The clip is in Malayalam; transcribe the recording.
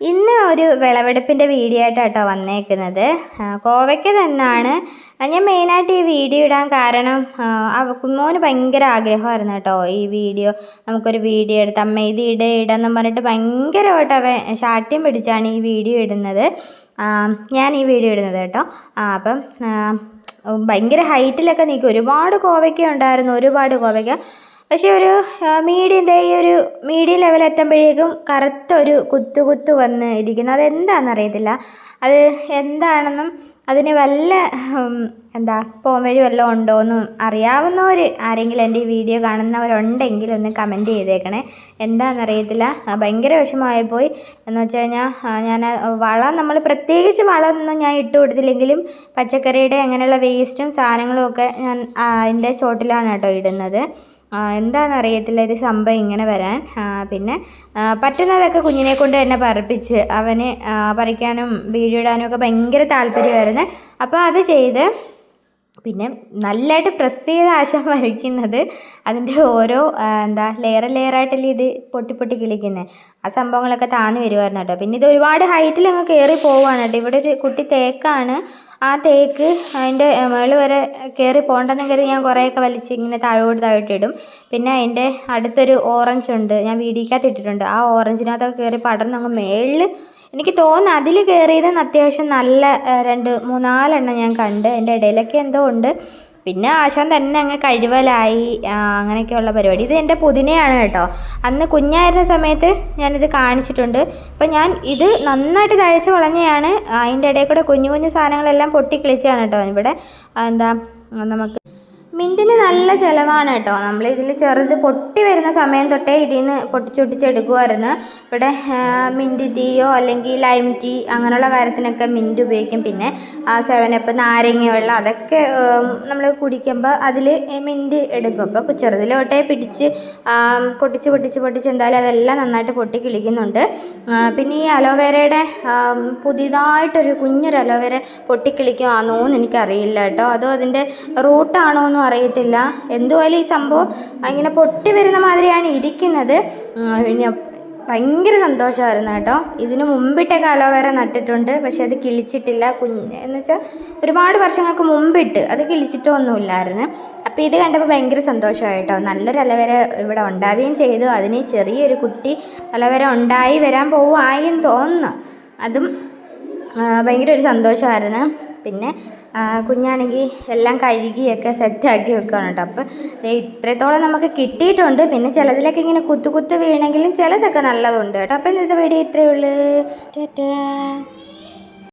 ഇന്ന് ഒരു വിളവെടുപ്പിന്റെ വീഡിയോ ആയിട്ടാണ് കേട്ടോ വന്നേക്കുന്നത് കോവയ്ക്ക് തന്നെയാണ്. ഞാൻ മെയിനായിട്ട് ഈ വീഡിയോ ഇടാൻ കാരണം കുഞ്ഞോന് ഭയങ്കര ആഗ്രഹമായിരുന്നു കേട്ടോ ഈ വീഡിയോ. നമുക്കൊരു വീഡിയോ എടുത്ത് അമ്മ ഇത് ഇട ഇടെന്നും പറഞ്ഞിട്ട് ഭയങ്കരമായിട്ട് അവൻ ശാഠ്യം പിടിച്ചാണ് ഈ വീഡിയോ ഇടുന്നത്. ഞാൻ ഈ വീഡിയോ ഇടുന്നത് കേട്ടോ. അപ്പം ഭയങ്കര ഹൈറ്റിലൊക്കെ നിൽക്കും. ഒരുപാട് കോവയ്ക്ക ഉണ്ടായിരുന്നു ഒരുപാട് കോവയ്ക്ക. പക്ഷേ ഒരു മീഡിയം ഈ ഒരു മീഡിയം ലെവൽ എത്തുമ്പോഴേക്കും കറുത്തൊരു കുത്തു കുത്തു വന്ന് ഇരിക്കുന്നു. അതെന്താണെന്ന് അറിയത്തില്ല അത് എന്താണെന്നും അതിന് വല്ല എന്താ പോംവഴി വല്ലതും ഉണ്ടോ എന്നും അറിയാവുന്നവർ ആരെങ്കിലും എന്റെ ഈ വീഡിയോ കാണുന്നവരുണ്ടെങ്കിൽ ഒന്ന് കമന്റ് ചെയ്തേക്കണേ. എന്താണെന്നറിയത്തില്ല. ഭയങ്കര വിഷമമായി പോയി. എന്ന് വെച്ച് കഴിഞ്ഞാൽ ഞാൻ വളം നമ്മൾ പ്രത്യേകിച്ച് വളമൊന്നും ഞാൻ ഇട്ട് കൊടുത്തില്ലെങ്കിലും പച്ചക്കറിയുടെ അങ്ങനെയുള്ള വേസ്റ്റും സാധനങ്ങളും ഒക്കെ ഞാൻ അതിന്റെ ചോട്ടിലാണ് കേട്ടോ ഇടുന്നത്. ആ, എന്താണെന്ന് അറിയത്തില്ല ഇത് സംഭവം ഇങ്ങനെ വരാൻ. പിന്നെ പറ്റുന്നതൊക്കെ കുഞ്ഞിനെ കൊണ്ട് തന്നെ പറപ്പിച്ച് അവന് പറിക്കാനും വീഡിയോ ഇടാനും ഒക്കെ ഭയങ്കര താല്പര്യമായിരുന്നു. അപ്പോൾ അത് ചെയ്ത് പിന്നെ നല്ലതായിട്ട് പ്രസ് ചെയ്ത ആശ വരയ്ക്കുന്നത് അതിന്റെ ഓരോ എന്താ ലെയർ ലെയറായിട്ടല്ലേ ഇത് പൊട്ടി പൊട്ടി കിളിക്കുന്നത് ആ സംഭവങ്ങളൊക്കെ താന്ന് വരുമായിരുന്നു കേട്ടോ. പിന്നെ ഇത് ഒരുപാട് ഹൈറ്റിൽ അങ്ങ് കയറി പോവുകയാണ് കേട്ടോ. ഇവിടെ ഒരു കുട്ടി തേക്കാണ്. ആ തേക്ക് അതിന്റെ മുകളിൽ വരെ കയറി പോകണ്ടെന്ന് കരുതി ഞാൻ കുറേയൊക്കെ വലിച്ച് ഇങ്ങനെ താഴോട്ട് താഴോട്ടിടും. പിന്നെ അതിന്റെ അടുത്തൊരു ഓറഞ്ച് ഉണ്ട് ഞാൻ വീടിക്കകത്ത് ഇട്ടിട്ടുണ്ട്. ആ ഓറഞ്ചിനകത്തൊക്കെ കയറി പടർന്ന് അങ്ങ് മേളിൽ എനിക്ക് തോന്നുന്നു അതിൽ കയറിയതെന്ന് അത്യാവശ്യം നല്ല രണ്ട് മൂന്നാലെണ്ണം ഞാൻ കണ്ട്. അതിന്റെ ഇടയിലൊക്കെ എന്തോ ഉണ്ട്. പിന്നെ ആശാൻ തന്നെ അങ്ങ് കഴിവലായി അങ്ങനെയൊക്കെയുള്ള പരിപാടി. ഇത് എന്റെ പുതിനയാണ് കേട്ടോ. അന്ന് കുഞ്ഞായിരുന്ന സമയത്ത് ഞാനിത് കാണിച്ചിട്ടുണ്ട്. അപ്പം ഞാൻ ഇത് നന്നായിട്ട് തഴച്ച് വളഞ്ഞയാണ് അതിന്റെ ഇടയിൽ കൂടെ കുഞ്ഞു കുഞ്ഞു സാധനങ്ങളെല്ലാം പൊട്ടിക്കിളിച്ചാണ് കേട്ടോ ഇവിടെ. എന്താ നമുക്ക് മിന്റിന് നല്ല ചിലവാണ് കേട്ടോ. നമ്മൾ ഇതിൽ ചെറുത് പൊട്ടി വരുന്ന സമയം തൊട്ടേ ഇതിൽ നിന്ന് പൊട്ടിച്ചൊട്ടിച്ചെടുക്കുമായിരുന്നു ഇവിടെ മിന്റ് ടീയോ അല്ലെങ്കിൽ ലൈം ടീ അങ്ങനെയുള്ള കാര്യത്തിനൊക്കെ മിന്റ് ഉപയോഗിക്കും. പിന്നെ ആ സെവനപ്പ് നാരങ്ങ വെള്ളം അതൊക്കെ നമ്മൾ കുടിക്കുമ്പോൾ അതിൽ മിന്റ് എടുക്കും. അപ്പോൾ ചെറുതിൽ തൊട്ടേ പിടിച്ച് പൊട്ടിച്ച് പൊട്ടിച്ച് പൊട്ടിച്ച് എന്തായാലും അതെല്ലാം നന്നായിട്ട് പൊട്ടി കിളിക്കുന്നുണ്ട്. പിന്നെ ഈ അലോവേരയുടെ പുതിയതായിട്ടൊരു കുഞ്ഞൊരു അലോവേര പൊട്ടിക്കിളിക്കുവാണോ എന്ന് എനിക്കറിയില്ല കേട്ടോ. അതോ അതിന്റെ റൂട്ടാണോ എന്നും അറിയത്തില്ല. എന്തുപോലെ ഈ സംഭവം ഇങ്ങനെ പൊട്ടി വരുന്ന മാതിരിയാണ് ഇരിക്കുന്നത്. പിന്നെ ഭയങ്കര സന്തോഷമായിരുന്നു കേട്ടോ. ഇതിന് മുമ്പിട്ടൊക്കെ അലോവേര നട്ടിട്ടുണ്ട്. പക്ഷേ അത് കിളിച്ചിട്ടില്ല. കുഞ്ഞ് എന്ന് വെച്ചാൽ ഒരുപാട് വർഷങ്ങൾക്ക് മുമ്പിട്ട് അത് കിളിച്ചിട്ടൊന്നുമില്ലായിരുന്നു അപ്പോൾ ഇത് കണ്ടപ്പോൾ ഭയങ്കര സന്തോഷമായി കേട്ടോ. നല്ലൊരു അലവര ഇവിടെ ഉണ്ടാവുകയും ചെയ്തു. അതിന് ചെറിയൊരു കുട്ടി അലവര ഉണ്ടായി വരാൻ പോവുമായി എന്ന് തോന്നുന്നു. അതും ഭയങ്കര ഒരു സന്തോഷമായിരുന്നു. പിന്നെ കുഞ്ഞാണെങ്കിൽ എല്ലാം കഴുകിയൊക്കെ സെറ്റാക്കി വെക്കുകയാണ് കേട്ടോ. അപ്പോൾ ഇത്രത്തോളം നമുക്ക് കിട്ടിയിട്ടുണ്ട്. പിന്നെ ചിലതിലൊക്കെ ഇങ്ങനെ കുത്തു കുത്തു വീണെങ്കിലും ചിലതൊക്കെ നല്ലതുണ്ട് കേട്ടോ. അപ്പം ഇന്നത്തെ വീഡിയോ ഇത്രയേ ഉള്ളൂ.